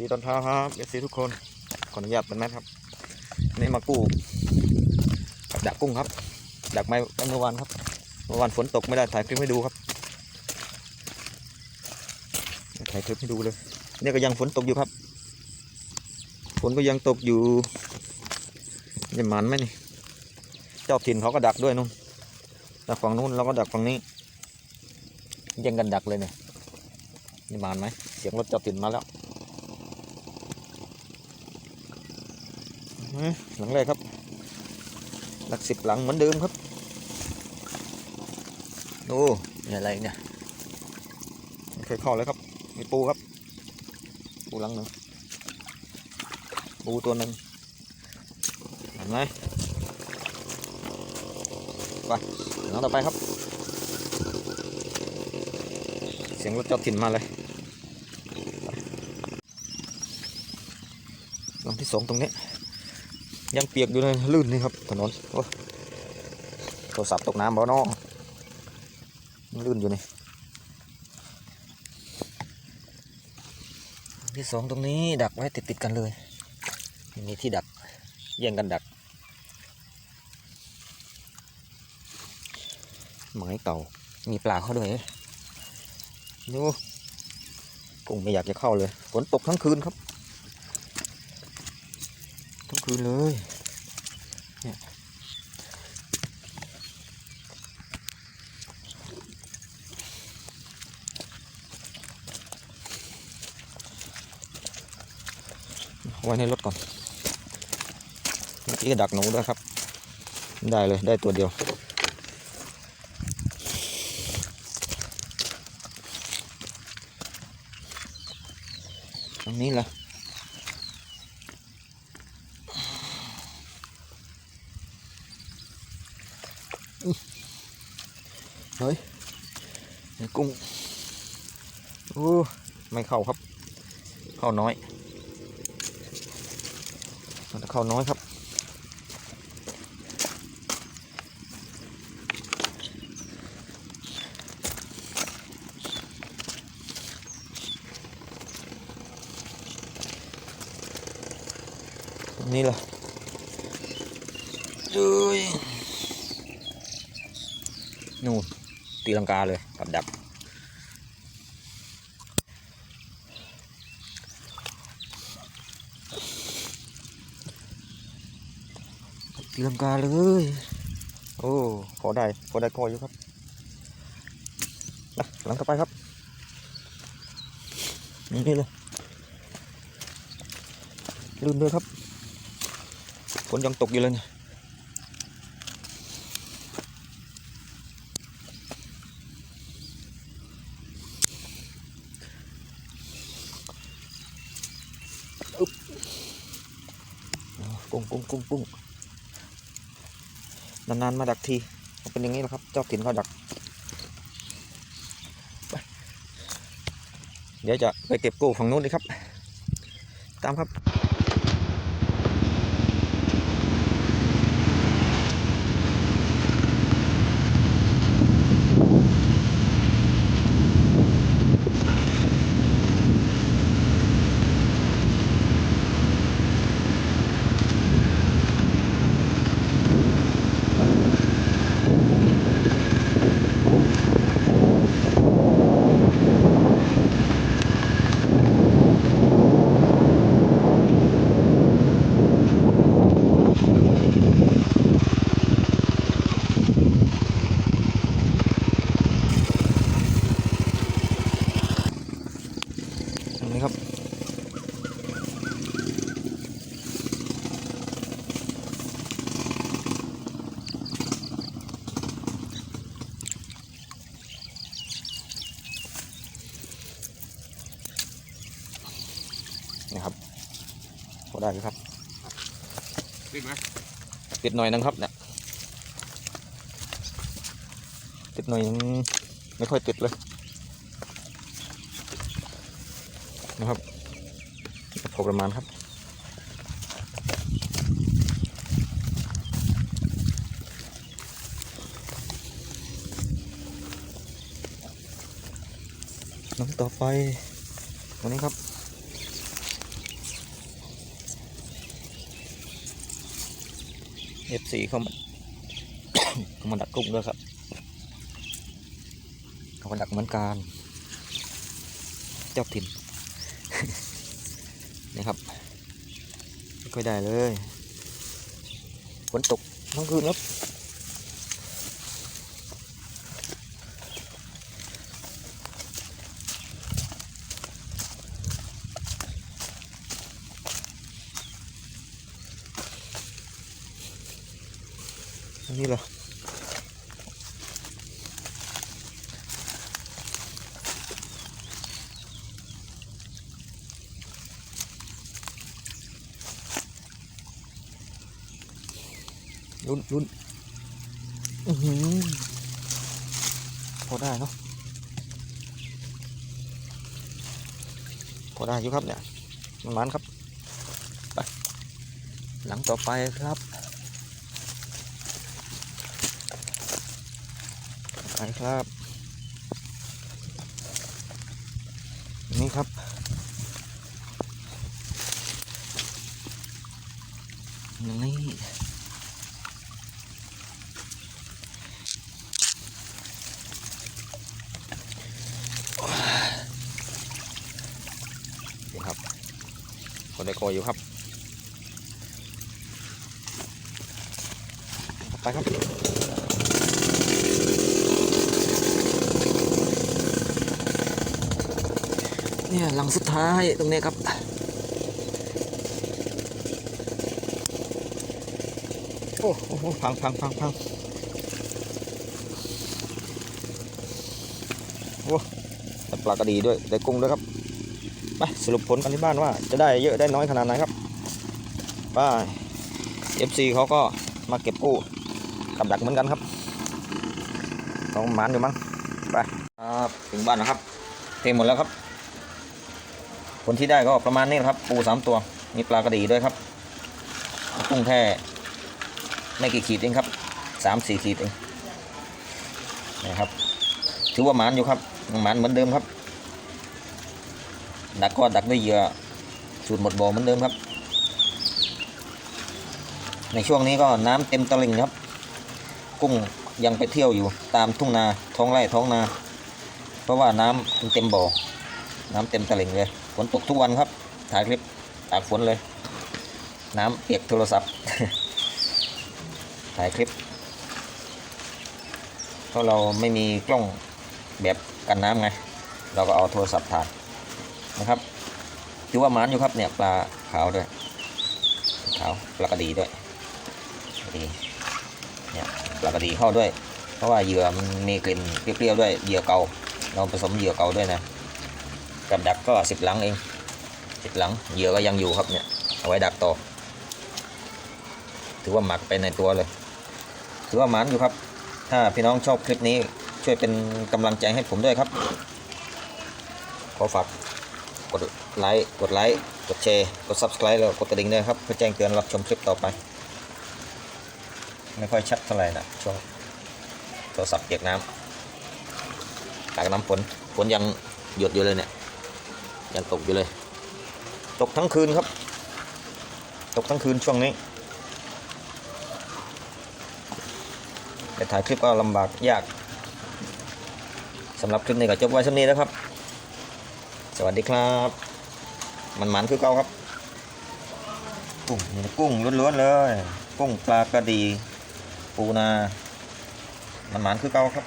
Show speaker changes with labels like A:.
A: ดีตอนเช้าครับเอซีทุกคน ขออนุญาตเป็นแม่ครับ นี่มากู้กับดักกุ้งครับ ดักไม้เมื่อวานครับ เมื่อวานฝนตกไม่ได้ถ่ายคลิปให้ดูครับ ถ่ายคลิปให้ดูเลย เนี่ยก็ยังฝนตกอยู่ครับ ฝนก็ยังตกอยู่จะหมันไหมนี่เจ้าถิ่นเขาก็ดักด้วยนู่น ดักฝั่งนู้นเราก็ดักฝั่งนี้ ยังกันดักเลยเนี่ยนี่หมานไหมเสียงรถเจ้าถิ่นมาแล้วอื้อ หลังแรกครับ หลักสิบหลังเหมือนเดิมครับดูนี่อะไรเนี่ยเคยเข้าเลยครับ มีปูครับ ปูหลังหนึ่งปูตัวหนึ่งเห็นไหมไปหลังต่อไปครับ เสียงรถเจ้าถิ่นมาเลยหลังที่สองตรงนี้ ยังเปียกอยู่เลยลื่นนี่ครับถนนโทรศัพท์ตกน้ำบ่เนอลื่นอยู่นี่ที่สองตรงนี้ดักไว้ติดติดๆกันเลยไม่มีที่ดักแย่งกันดักหมายเต่ามีปลาเข้าด้วยดูกุ้งไม่อยากจะเข้าเลยฝนตกทั้งคืนครับ ทั้งคืนเลยเนี่ยเอาไว้ในรถก่อนเมื่อกี้ก็ดักหนูด้วยครับ ได้เลยได้ตัวเดียว ตรงนี้แหละ เฮ้ยกุ้งโอ้ไม่เข้าครับ เข้าน้อยมันจะเข้าน้อยครับตรงนี้ล่ะเอ้ย นู่นตีลังกาเลยกับดักตีลังกาเลย โอ้พอได้พอได้กออยู่ครับหลังต่อไปครับนี่นี่เลยลืมเลยครับฝนยังตกอยู่เลยเนี่ย กุ้งกุ้งกุ้งกุ้งนานๆมาดักทีเป็นอย่างนี้แหละครับ เจ้าถิ่นเขาดัก เดี๋ยวจะไปเก็บกู้ฝั่งนู้นเลยครับ ตามครับ ได้อยู่ครับ
B: ติดไหม
A: ติดหน่อยนึงครับเนี่ยติดหน่อยนึงไม่ค่อยติดเลยนะครับพอประมาณครับน้ำต่อไปตัวนี้ครับ เอฟซีเข้ามาเข้ามาดักกุ้งด้วยครับเขามาดักเหมือนกันเจ้าถิ่นนี่ครับไม่ค่อยได้เลยฝนตกทั้งคืนครับ นนี้เหรอลุ้นลุ้นอือหือพอได้เนาะพอได้อยู่ครับเนี่ยมันมันครับ ไป หลังต่อไปครับ ไปครับ นี่ครับ นี่นี่ครับคนได้กยอยู่ครับ ไปครับ เนี่ยหลังสุดท้ายตรงนี้ครับ โอ้โหพังพังพังพังโอ้ได้ปลากระดีด้วยได้กุ้งด้วยครับไปสรุปผลกันที่บ้านว่าจะได้เยอะได้น้อยขนาดไหนครับไป FC เขาก็มาเก็บกู้กับดักเหมือนกันครับต้องมานอยู่มั้งไปครับถึงบ้านนะครับเทหมดแล้วครับ ลที่ได้ก็ประมาณนี้แหละครับ ปูสามตัว มีปลากระดีด้วยครับกุ้งแค่ไม่กี่ขีดเองครับสามสี่ขีดเองนะครับ ถือว่าหมานอยู่ครับหมานเหมือนเดิมครับ ดักก็ดักด้วยเหยื่อสูตรหมดบ่อเหมือนเดิมครับ ในช่วงนี้ก็น้ำเต็มตลิ่งครับ กุ้งยังไปเที่ยวอยู่ตามทุ่งนาท้องไร่ท้องนา เพราะว่าน้ำมันเต็มบ่อ น้ำเต็มตลิ่งเลยฝนตกทุกวันครับถ่ายคลิปตากฝนเลย น้ำเปียกโทรศัพท์ ถ่ายคลิปเพราะเราไม่มีกล้องแบบกันน้ำไง เราก็เอาโทรศัพท์ถ่ายนะครับถือว่ามานอยู่ครับเนี่ยปลาขาวด้วยขาวปลากระดีด้วยดีเนี่ยปลากระดีเข้าด้วย เพราะว่าเหยื่อมันมีกลิ่นเปรี้ยวๆด้วยเหยื่อเก่า เราผสมเหยื่อเก่าด้วยนะ กับดักก็สิบหลังเองสิบหลังเหยื่อก็ยังอยู่ครับเนี่ยเอาไว้ดักต่อ ถือว่าหมักไปในตัวเลย ถือว่าหมานอยู่ครับ ถ้าพี่น้องชอบคลิปนี้ช่วยเป็นกำลังใจให้ผมด้วยครับ ขอฝากกดไลค์กดไลค์กดแชร์กด subscribe แล้วกดกระดิ่งด้วยครับเพื่อแจ้งเตือนรับชมคลิปต่อไป ไม่ค่อยชัดเท่าไหร่นะช่วงโทรศัพท์เปียกน้ำตากน้ำฝนฝนยังหยดอยู่เลยเนี่ย ยังตกอยู่เลย ตกทั้งคืนครับ ตกทั้งคืนช่วงนี้จะถ่ายคลิปก็ลำบากยากสำหรับคลิปนี้ก็จบไว้ช่วนี้แล้วครับ สวัสดีครับ มันมันคือเก่าครับ กุ้งกุ้งล้วนๆเลย กุ้งปลากระดี ปูนา มันมันคือเก่าครับ